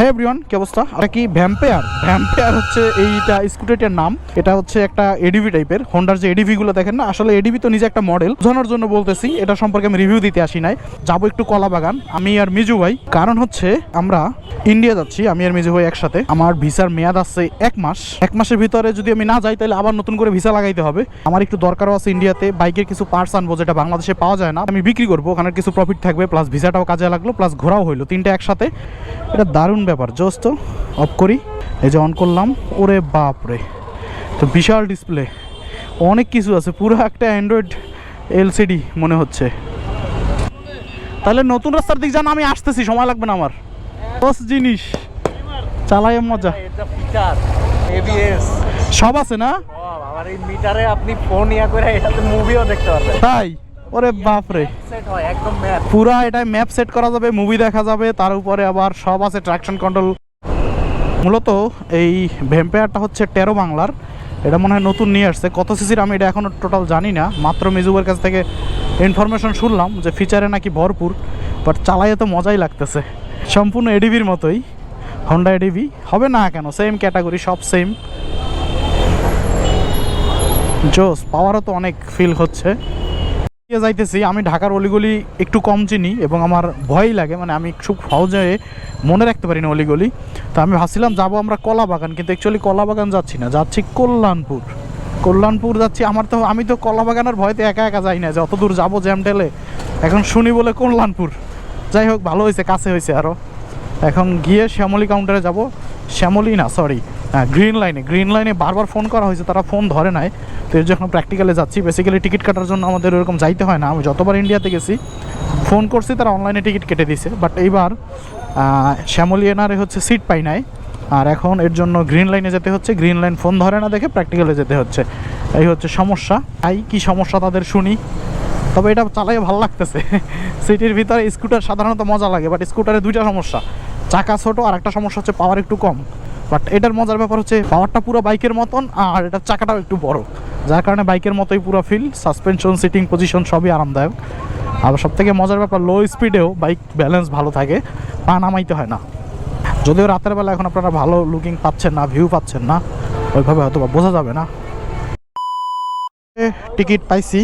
হ্যাঁ এভরিওয়ান, কি অবস্থা? এটা কি ভ্যাম্পেয়ার ভ্যাম্পেয়ার হচ্ছে এইটা স্কুটারটার নাম। এটা হচ্ছে একটা এডিভি টাইপের হোন্ডার যে এডিভি গুলো দেখেন না? আসলে এডিভি তো নিজে একটা মডেল বোঝানোর জন্য বলতেছি, এটা সম্পর্কে আমি রিভিউ দিতে আসি নাই। যাব একটু কলা বাগান আমি আর মিজু ভাই। কারণ হচ্ছে আমরা ইন্ডিয়া যাচ্ছি, আমি আর মিজু ভাই একসাথে। আমার ভিসার মেয়াদ আছে এক মাস। এক মাসের ভিতরে যদি আমি না যাই, তাহলে আবার নতুন করে ভিসা লাগাইতে হবে। আমার একটু দরকারও আছে ইন্ডিয়াতে বাইকের কিছু পার্টস আনব যেটা বাংলাদেশে পাওয়া যায় না। আমি বিক্রি করব ওখানে কিছু প্রফিট থাকবে প্লাস ভিসাটাও কাজে লাগল প্লাস ঘোরাও হইল, তিনটে একসাথে। এটা দারুণ ব্যাপার, জোস অফ করি। এই যে অন করলাম, ওরে বাপ রে তো বিশাল ডিসপ্লে অনেক কিছু আছে, পুরো একটা অ্যান্ড্রয়েড এলসিডি মনে হচ্ছে। তাহলে নতুন রাস্তার দিক জানা, আমি আসতেছি, সময় লাগবে না আমার। দশ জিনিস। চালাই মজা। এটা ফিচার। এবিএস সব আছে না? আমার এই মিটারে আপনি ফোন ইয়া করে এটাতে মুভিও দেখতে পারবেন। তাই? ওরে বাপ রে একদম ম্যাপ পুরা এটা ম্যাপ সেট করা যাবে মুভি দেখা যাবে তার উপরে আবার সব আছে কন্ট্রোল মূলত এই ভ্যাম্পায়ারটা হচ্ছে টেরো বাংলার। এটা মনে হয় নতুন নিয়ে আসছে। কত সিসির আমি এটা এখনও টোটাল জানি না। মাত্র মিজুবের কাছ থেকে ইনফরমেশন শুনলাম যে ফিচারে নাকি ভরপুর বাট চালাইয়ে তো মজাই লাগতেছে। সম্পূর্ণ এডিভির মতোই। হন্ডা এডিভি হবে না কেন? সেম ক্যাটাগরি সব সেম জোস পাওয়ারও তো অনেক ফিল হচ্ছে। যাইতেছি, আমি ঢাকার অলিগলি একটু কম চিনি এবং আমার ভয়ই লাগে মানে আমি খুব সহজে মনে রাখতে পারি না অলিগলি। তো আমি ভাবছিলাম যাব আমরা কলা বাগান কিন্তু অ্যাকচুয়ালি কলা বাগান যাচ্ছি না, যাচ্ছি কল্যাণপুর। কল্যাণপুর যাচ্ছি, আমার তো, আমি তো কলা বাগানের ভয়তে একা একা যাই না, যে অত দূর যাব জ্যাম টেলে এখন শুনি বলে কল্যাণপুর। যাই হোক, ভালো হয়েছে, কাছে হয়েছে আরও এখন গিয়ে শ্যামলী কাউন্টারে যাব। শ্যামলী না সরি গ্রিন লাইনে গ্রিন লাইনে বারবার ফোন করা হয়েছে, তারা ফোন ধরে নাই। তো এর যখন প্র্যাকটিক্যালে যাচ্ছি বেসিক্যালি টিকিট কাটার জন্য আমাদের ওরকম যাইতে হয় না। আমি যতবার ইন্ডিয়াতে গেছি ফোন করছি, তারা অনলাইনে টিকিট কেটে দিছে বাট এইবার শ্যামলী এনারে হচ্ছে সিট পাই নাই। আর এখন এর জন্য গ্রিন লাইনে যেতে হচ্ছে। গ্রিন লাইন ফোন ধরে না দেখে প্র্যাকটিক্যালে যেতে হচ্ছে। এই হচ্ছে সমস্যা। তাই কি সমস্যা তাদের শুনি। তবে এটা চালাই ভালো লাগতেছে। সিটির ভিতরে স্কুটার সাধারণত মজা লাগে বাট স্কুটারে দুইটা সমস্যা। চাকা ছোট আর একটা সমস্যা হচ্ছে পাওয়ার একটু কম। বাট এটার মজার ব্যাপার হচ্ছে পাওয়ারটা পুরো বাইকের মতন আর এটার চাকাটাও একটু বড়। যার কারণে বাইকের মতোই পুরো ফিল সাসপেনশন সিটিং পজিশন সবই আরামদায়ক। আর সব থেকে মজার ব্যাপার লো স্পিডেও বাইক ব্যালেন্স ভালো থাকে, পা নামাইতে হয় না। যদিও রাতের বেলা এখন আপনারা ভালো লুকিং পাচ্ছেন না ভিউ পাচ্ছেন না, ওইভাবে হয়তো বোঝা যাবে না। টিকিট পাইছি।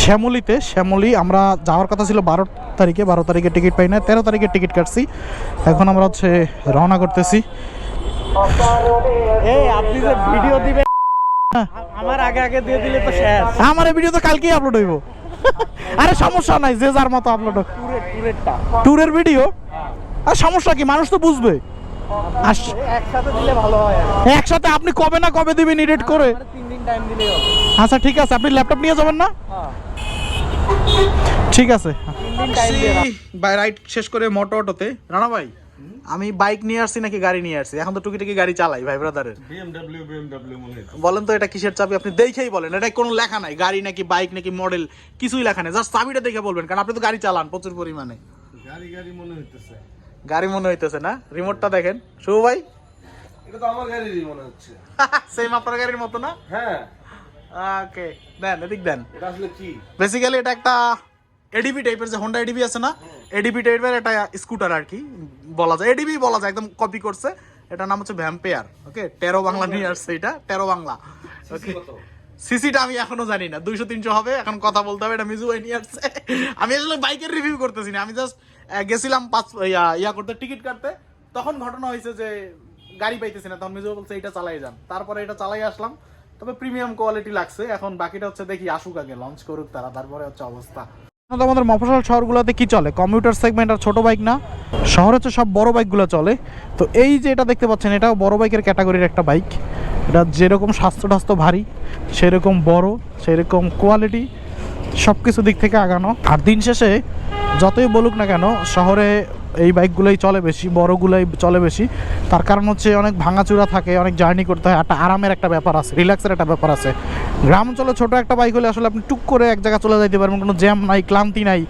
শ্যামলিতে শ্যামলি আমরা যাওয়ার কথা ছিল বারো তারিখে বারো তারিখে টিকিট পাই না তেরো তারিখে টিকিট কাটছি। এখন আমরা হচ্ছে রওনা করতেছি। এই আপনি যে ভিডিও দিবেন আমার আগে আগে দিয়ে দিলে তো শেষ। আমার ভিডিও তো কালকেই আপলোড হইব। আরে সমস্যা নাই যে যার মতো আপলোড হোক। ট্যুরের ভিডিও? আর সমস্যা কি মানুষ তো বুঝবে। একসাথে দিলে ভালো হয় একসাথে আপনি কবে না কবে দিবেন এডিট করে। টাইম দিলেই হবে। আচ্ছা ঠিক আছে। আপনি ল্যাপটপ নিয়ে যাবেন না? হ্যাঁ। ঠিক আছে। বাই রাইড শেষ করে মোটো অটোতে রানা ভাই আমি বাইক নিয়ে আসছি নাকি গাড়ি নিয়ে আসছি? এখন তো টুকিটাকি গাড়ি চালাই ভাই ব্রাদারের বিএমডব্লিউ বিএমডব্লিউ মনে বলেন তো এটা কিসের চাবি? আপনি দেখেই বলেন এটা কোনো লেখা নাই। গাড়ি নাকি বাইক নাকি মডেল কিছুই লেখা নেই। জাস্ট চাবিটা দেখে বলবেন কারণ আপনি তো গাড়ি চালান প্রচুর পরিমাণে। গাড়ি গাড়ি মনে হইতেছে। গাড়ি মনে হইতেছে না? রিমোটটা দেখেন। শুভ ভাই। এটা তো আমার গাড়িরই মনে হচ্ছে। সেম আপনার গাড়ির মতো না? হ্যাঁ। ওকে দেন এদিক দেন। এটা আসলে কি? বেসিক্যালি এটা একটা এডিবি টাইপের যে হোন্ডা এডিবি আছে না এডিবি টাইপের একটা স্কুটার আর কি বলা যায়। এডিবি বলা যায় একদম কপি করছে। এটার নাম হচ্ছে ভ্যাম্পেয়ার ওকে টেরো বাংলা নিয়ে আসছে এটা টেরো বাংলা ওকে সিসিটা আমি এখনও জানি না দুইশো তিনশো হবে এখন কথা বলতে হবে এটা মিজু নিয়ে আসছে। আমি আসলে বাইকের রিভিউ করতেছি না আমি জাস্ট গেছিলাম পাঁচ ইয়া করতে টিকিট কাটতে। তখন ঘটনা হয়েছে যে গাড়ি পাইতেছি না, তখন মিজু বলছে এটা চালাই যান। তারপরে এটা চালাই আসলাম। তবে প্রিমিয়াম কোয়ালিটি লাগছে। এখন বাকিটা হচ্ছে দেখি আসুক আগে লঞ্চ করুক তারা, তারপরে হচ্ছে অবস্থা। আমাদের মফস্বল শহরগুলোতে কি চলে? কম্পিউটার সেগমেন্ট আর ছোট বাইক না? শহরে হচ্ছে সব বড় বাইকগুলো চলে। তো এই যে এটা দেখতে পাচ্ছেন, এটাও বড় বাইকের ক্যাটাগরির একটা বাইক এটা যেরকম স্বাস্থ্য টাস্থ্য ভারী, সেরকম বড়, সেরকম কোয়ালিটি সব কিছু দিক থেকে আগানো। আর দিন শেষে যতই বলুক না কেন, শহরে এই বাইকগুলোই চলে বেশি, বড়গুলোই চলে বেশি। তার কারণ হচ্ছে অনেক ভাঙাচুরা থাকে, অনেক জার্নি করতে হয়, একটা আরামের একটা ব্যাপার আছে, রিল্যাক্সের একটা ব্যাপার আছে। গ্রাম অঞ্চলে ছোট একটা বাইক হলে আসলে আপনি টুক করে এক জায়গায় চলে যাইতে পারবেন, কোনো জ্যাম নাই, ক্লান্তি নাই,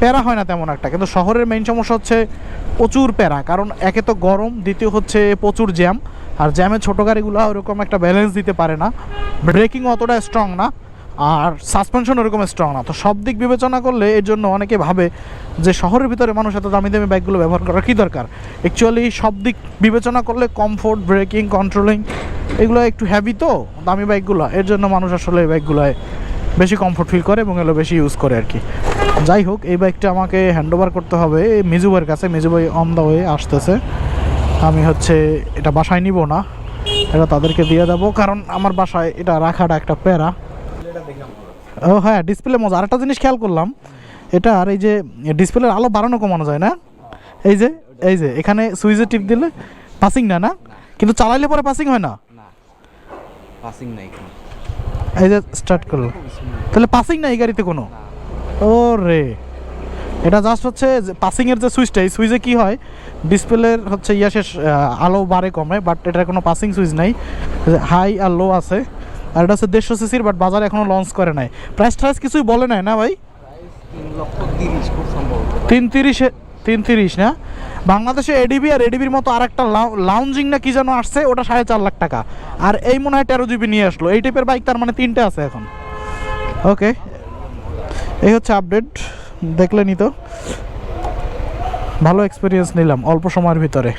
প্যারা হয় না তেমন একটা। কিন্তু শহরের মেইন সমস্যা হচ্ছে প্রচুর প্যারা, কারণ একে তো গরম, দ্বিতীয় হচ্ছে প্রচুর জ্যাম। আর জ্যামে ছোটো গাড়িগুলো ওরকম একটা ব্যালেন্স দিতে পারে না। ব্রেকিং অতটা স্ট্রং না। আর সাসপেনশন ওরকম স্ট্রং না। তো সব দিক বিবেচনা করলে এর জন্য অনেকে ভাবে যে শহরের ভিতরে মানুষ এত দামি দামি বাইকগুলো ব্যবহার করার কী দরকার? অ্যাকচুয়ালি সব দিক বিবেচনা করলে কমফোর্ট ব্রেকিং কন্ট্রোলিং এগুলো একটু হ্যাভি তো, দামি বাইকগুলো এর জন্য মানুষ আসলে এই বাইকগুলোয় বেশি কমফোর্ট ফিল করে এবং এগুলো বেশি ইউজ করে আর কি। যাই হোক, এই বাইকটা আমাকে হ্যান্ড ওভার করতে হবে। মিজুবের কাছে, মিজু ভাই অন দ্য ওয়ে আসতেছে। আমি হচ্ছে এটা বাসায় নিব না। এটা তাদেরকে দিয়ে দেবো কারণ আমার বাসায় এটা রাখাটা একটা প্যারা। ও হ্যাঁ ডিসপ্লে মজা। আরেকটা জিনিস খেয়াল করলাম এটা আর এই যে ডিসপ্লের আলো বাড়ানো কমানো যায় না? এই যে এই যে এখানে সুইচে টিপ দিলে পাসিং না না? কিন্তু চালাইলে পরে পাসিং হয় না? না পাসিং নাই কোনো এই যে স্টার্ট করল তাহলে পাসিং নাই এই গাড়িতে কোনো? ও রে এটা জাস্ট হচ্ছে পাসিংয়ের যে সুইচটা এই সুইচে কি হয়? ডিসপ্লের হচ্ছে ইয়া শেষ আলো বাড়ে কমে বাট এটার কোনো পাসিং সুইচ নাই। হাই আর লো আছে। আর এটা হচ্ছে দেড়শো সিসির বাট বাজারে এখনও লঞ্চ করে নাই। প্রাইস ট্রাইস কিছুই বলে নাই, না ভাই? তিন তিরিশে, তিন তিরিশ, না? বাংলাদেশে এডিবি আর এডিবির মতো আর একটা লাউঞ্জিং না কি যেন আসছে, ওটা সাড়ে চার লাখ টাকা। আর এই মনে হয় তেরো জিবি নিয়ে আসলো। এই টাইপের বাইক তার মানে তিনটে আছে এখন। ওকে এই হচ্ছে আপডেট দেখলেনি তো ভালো এক্সপিরিয়েন্স নিলাম অল্প সময়ের ভিতরে।